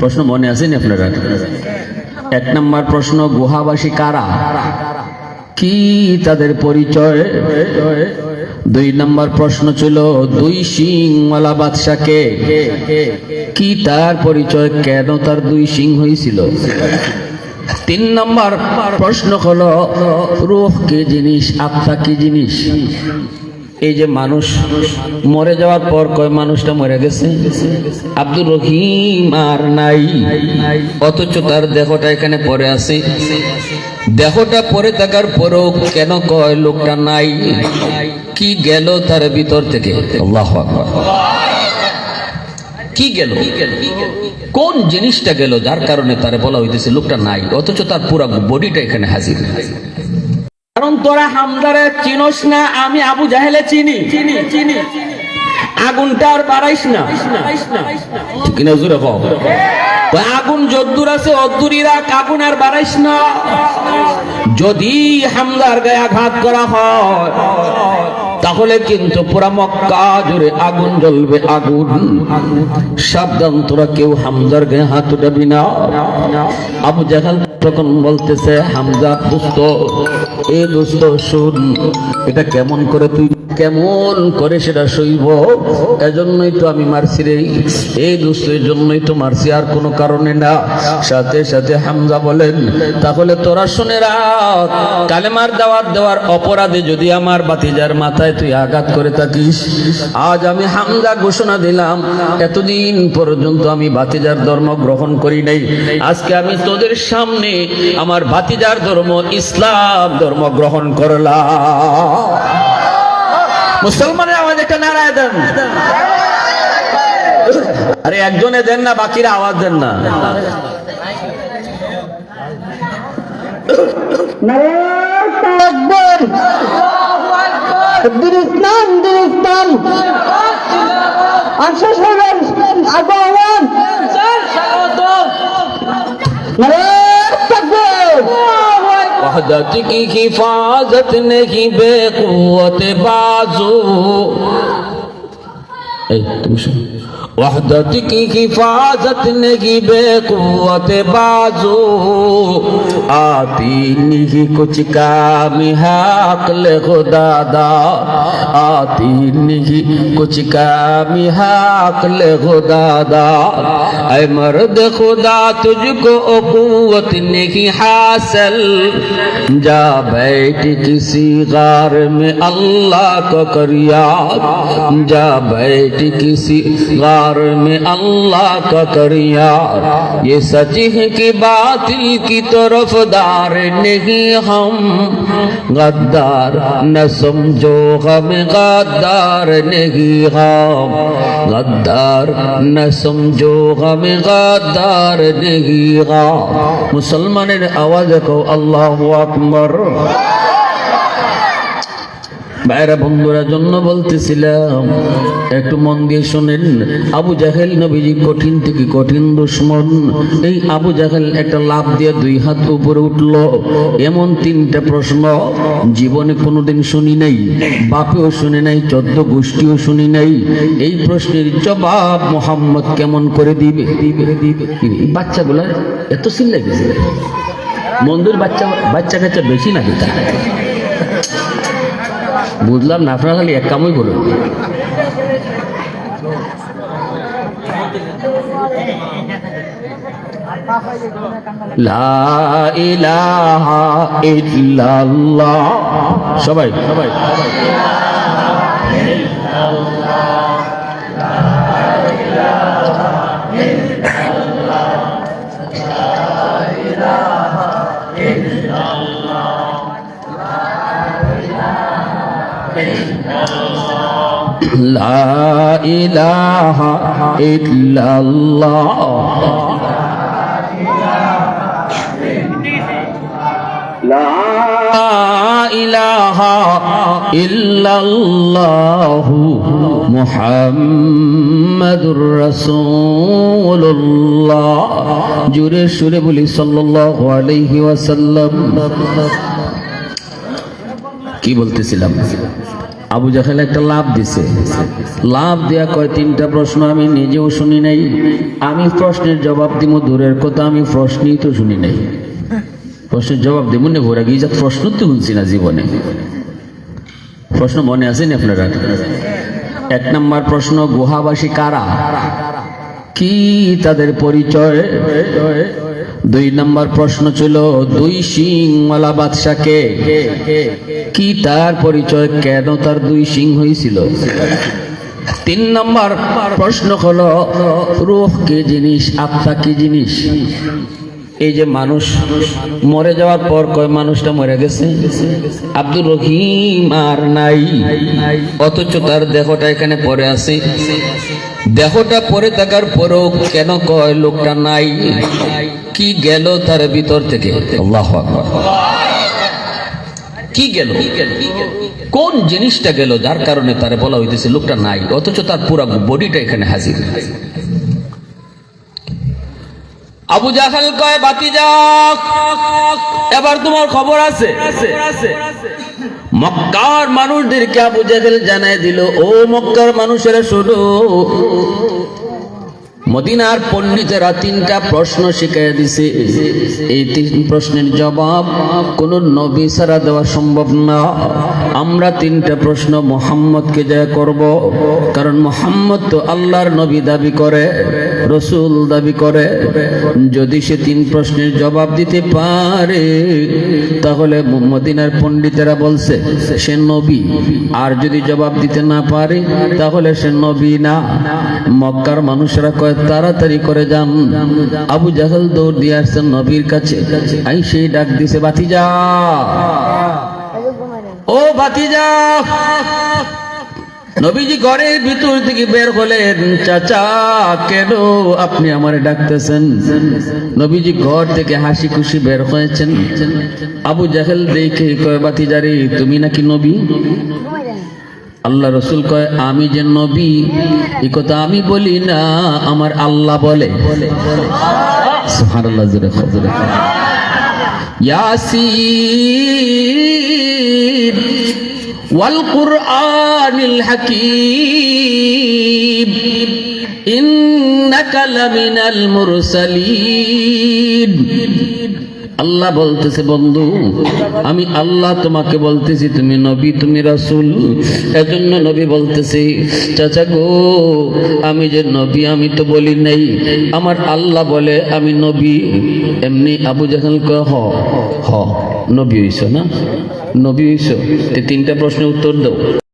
প্রশ্ন মনে আছেন আপনারা? এক নম্বর প্রশ্ন, গুহাবাসী কারা? কি তাদের পরিচয়? দুই নম্বর প্রশ্ন ছিল, দুই সিংওয়ালা বাদশাকে। কি তার পরিচয়? কেন তার দুই সিং হয়েছিল তিন নম্বর প্রশ্ন হলো, রূহ কি জিনিস, আত্মা কি জিনিস? এই যে মানুষ মরে যাওয়ার পর কয় মানুষটা মরে গেছে? আব্দুর রহিম আর নাই। অথচ তার দেহটা এখানে পড়ে আছে। দেহটা পরে থাকার পরেও কেন কয় লোকটা নাই? কি গেল তার ভিতর থেকে? কি গেল? কোন জিনিসটা গেল যার কারণে তারে বলা হইতেছে লোকটা নাই? অথচ তার পুরা বডিটা এখানে হাজির। কারণ তোরা হামদারে চিনোস না আমি আবু জাহেলে চিনি। চিনি চিনি। আগুনটা আর বাড়াইস না। কিনা জোরে ওই আগুন যদ্দুর আছে অদ্দুরই রাখ আগুন আর বাড়াইস না। যদি হামদার গায়ে আঘাত করা হয় তাহলে কিন্তু পুরা মক্কা জুড়ে আগুন জ্বলবে আগুন। সাবধান তোরা কেউ হামজার গায়ে হাত উঠাবি না। আবু জাহাল তখন বলতেছে হামজা দুস্ত এ দুস্ত শুন এটা কেমন করে তুই কেমন করে সেটা এজন্যই তো আমি মারছি রে। এই জন্যই তো মারছি, আর কোনো কারণে না। সাথে সাথে হামজা বলেন, তাহলে তোরা শুনে রাখ, কালেমার দাওয়াত দেওয়ার অপরাধে যদি আমার বাতিজার মাথায় তুই আঘাত করে থাকিস, আজ আমি হামজা ঘোষণা দিলাম, এতদিন পর্যন্ত আমি বাতিজার ধর্ম গ্রহণ করি নাই। আজকে আমি তোদের সামনে আমার বাতিজার ধর্ম, ইসলাম ধর্ম গ্রহণ করলাম মুসলমানের আওয়াজ একটা নারায় দেন। আরে একজনে দেন না, বাকিরা আওয়াজ দেন না। আকবর। দিন ইসলাম দিন وحدت کی حفاظت نہیں بے قوت بازو اے تم شنو वहदत की हिफाजत नहीं बेकुवत बाजू। आती नहीं, कुछ काम है अक्ल खुदादा आती नहीं, कुछ काम है अक्ल खुदादा ऐ मर्द खुदा, तुझको कुवत नहीं हासिल। जा बैठ किसी गार में अल्लाह को करिया जा बैठ किसी गार प्यार में अल्लाह का करिया। ये सच है कि बातिल की तरफ़ दार नहीं हम। गद्दार न समझो हम गद्दार नहीं हम। गद्दार न समझो हम गद्दार नहीं हम। मुसलमान आवाज़ को अल्लाह अकबर। ভাইরা বন্ধুরা, জন্য বলতেছিলাম, একটু মন দিয়ে শোনেন, আবু জাহেল নবীজি কঠিন থেকে কঠিন দুশ্মন। এই আবু জাহেল একটা লাভ দিয়ে দুই হাত উপরে উঠল। এমন তিনটা প্রশ্ন জীবনে কোনোদিন শুনি নাই, বাপেও শুনি নাই, চোদ্দ গোষ্ঠীও শুনি নাই। এই প্রশ্নের জবাব মোহাম্মদ কেমন করে দিবে। বাচ্চাগুলা এত চিল্লাই গেছে মন্দির বাচ্চা বাচ্চা কাচ্চা বেশি নাকি তা বুঝলাম না আপনারা খালি এক কামই করুন। ইল্লাল্লাহ। সবাই সবাই। ইলাহা ইল্লাল্লাহ। ইলাহা ইল্লাল্লাহু মুহাম্মাদুর রাসূলুল্লাহ। জুরে সুরে বলি সাল্লাল্লাহু আলাইহি ওয়াসাল্লাম। কি বলতেছিলাম? আবু জাহেল একটা লাভ দিছে। লাভ দেয়া কয় তিনটা প্রশ্ন আমি নিজেও শুনি নাই। আমি প্রশ্নের জবাব দিব দূরের কথা, আমি প্রশ্নই তো শুনি নাই। প্রশ্নের জবাব দিব না ঘোরা গিয়ে যা প্রশ্ন তো শুনছি না জীবনে। প্রশ্ন মনে আছেন আপনারা? এক নম্বর প্রশ্ন, গুহাবাসী কারা? কি তাদের পরিচয়? দুই নম্বর প্রশ্ন ছিল, দুই সিংওয়ালা বাদশাকে? কি তার পরিচয়? কেন তার দুই সিং হয়েছিল তিন নম্বর প্রশ্ন হলো রূহ কি জিনিস, আত্মা কি জিনিস? এই যে মানুষ মরে যাওয়ার পর কয় মানুষটা মরে গেছে? আব্দুর রহিম আর নাই, অথচ তার দেহটা এখানে পড়ে আছে। দেহটা পরে থাকার পরেও কেন কয় লোকটা নাই? কি গেল তার ভিতর থেকে? কি গেল? কোন জিনিসটা গেল যার কারণে তার বলা হইতেছে লোকটা নাই, অথচ তার পুরা বডিটা এখানে হাজির। আবু জাহাল কয় বাতি যাক এবার তোমার খবর আছে। মক্কার মানুষদেরকে আবু জাহেল জানাই দিল, ও মক্কার মানুষেরা শোনো মদিনার পণ্ডিতেরা তিনটা প্রশ্ন শিখিয়ে দিছে। এই তিন প্রশ্নের জবাব, কোন নবী ছাড়া দেওয়া সম্ভব না। আমরা তিনটা প্রশ্ন মোহাম্মদকে যা করব, কারণ মোহাম্মদ তো আল্লাহর নবী দাবি করে, রসুল দাবি করে। যদি সে তিন প্রশ্নের জবাব দিতে পারে, তাহলে মদিনার পণ্ডিতেরা বলছে, সে নবী। আর যদি জবাব দিতে না পারে, তাহলে সে নবী না। মক্কার মানুষরা কয় তাড়াতাড়ি করে যান। আবু জাহল দৌড় দিয়ে আসছেন নবীর কাছে। আই সেই ডাক দিছে বাতিজা ও বাতিজা নবীজি ঘরের ভিতর থেকে বের হলেন, চাচা, কেন আপনি আমার ডাকতেছেন? নবীজি ঘর থেকে হাসি খুশি বের হয়েছেন। আবু জাহেল দেখে কয় বাতিজারি তুমি নাকি নবী? আল্লাহ রসুল কয়, আমি যে নবী এই কথা আমি বলি না, আমার আল্লাহ বলে। ইয়াসিন ওয়াল ইন্নাকা লামিনাল মুরসালিন আল্লাহ বলতেছে, বন্ধু, আমি আল্লাহ তোমাকে বলতেছি, তুমি নবী, তুমি রাসূল। এজন্য নবী বলতেছি, চাচা গো, আমি যে নবী, আমি তো বলি নাই। আমার আল্লাহ বলে, আমি নবী। এমনি আবু জাহাল কয় হ হ, নবী হইছ না? নবী হইছ? তিনটা প্রশ্নের উত্তর দাও।